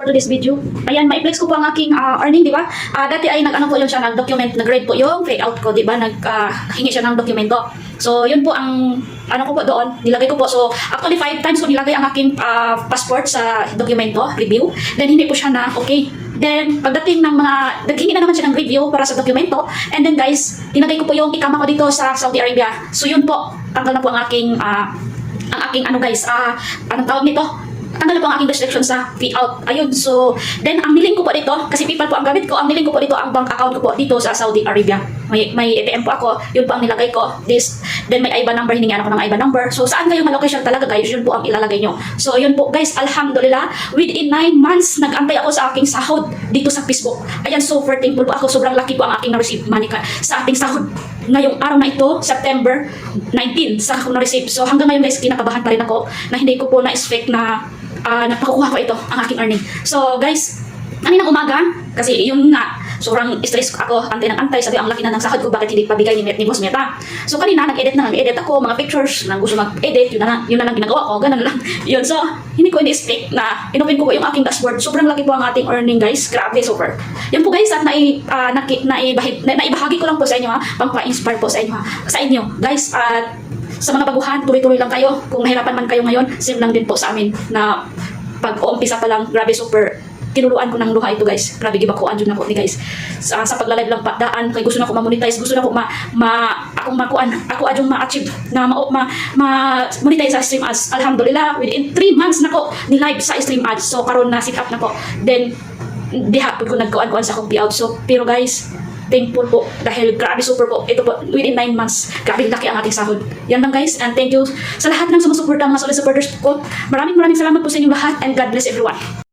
for this video. Ayan, ma-flex ko po ang aking ah, earning, di ba? Ah, dati ay nag-ano po yun siya, nag-document, nag-grade po yung fake out ko, di ba? Nag-hingi siya ng dokumento. So, yun po ang ano ko po doon, nilagay ko po. So, actually, five times ko nilagay ang aking ah, passport sa dokumento, review. Then, hindi po siya na okay. Then, pagdating ng mga, naghingi na naman siya ng review para sa dokumento. And then, guys, tinagay ko po yung ikama ko dito sa Saudi Arabia. So, yun po, tanggal na po ang aking, ah, ang aking ano guys, ah, anong tawag nito? Tanggal po ang aking restriction sa fee out. Ayun, so, then ang niling ko po dito, kasi PayPal po ang gamit ko, ang niling ko po dito, ang bank account ko po dito sa Saudi Arabia. May, may ATM po ako, yun po ang nilagay ko. This, then may IBAN number, hiningi ako ng IBAN number. So, saan kayo location talaga guys, yun po ang ilalagay nyo. So, yun po guys, alhamdulillah, within 9 months, nag-antay ako sa aking sahod dito sa Facebook. Ayan, super thankful po ako. Sobrang lucky po ang aking na-receive money ka sa ating sahod. Ngayong araw na ito, September 19, sa ako na-receive. So, hanggang ngayon guys, kinakabahan pa rin ako na hindi ko po na-expect na uh, napakukuha ko ito, ang aking earning. So, guys, kaninang umaga, kasi yun nga, sobrang stress ako, antay ng antay, sabi ang laki na ng sahod ko, bakit hindi pabigay ni, ni Boss Meta? So, kanina, nag-edit na, nag-edit ako, mga pictures, na gusto mag-edit, yun na, lang- yun na lang ginagawa ko, ganun lang. Yun, so, hindi ko ini-expect na inopen ko po yung aking dashboard. Sobrang laki po ang ating earning, guys. Grabe, super. Yun po, guys, at nai, uh, naki, naibahid, na, naibahagi ko lang po sa inyo, ha, pang pa-inspire po sa inyo, ha, sa inyo, guys, at sa mga baguhan, tuloy-tuloy lang kayo. Kung nahirapan man kayo ngayon, same lang din po sa amin na pag-uumpisa pa lang, grabe super tinuluan ko ng luha ito guys. Grabe gibakuan jud na ko ni guys. Sa, sa paglalive lang pa daan kay gusto na ko ma-monetize, gusto na ko ma, ma akong makuan, ako adjong ma-achieve na ma, ma, ma monetize sa stream ads. Alhamdulillah, within 3 months na ko ni live sa stream ads. So karon na sit up na ko. Then diha pud ko nagkuan-kuan sa akong payout. So pero guys, thankful po dahil grabe super po. Ito po, within 9 months, grabe laki ang ating sahod. Yan lang guys, and thank you sa lahat ng sumusuporta, mga solid supporters ko. Maraming maraming salamat po sa inyo lahat and God bless everyone.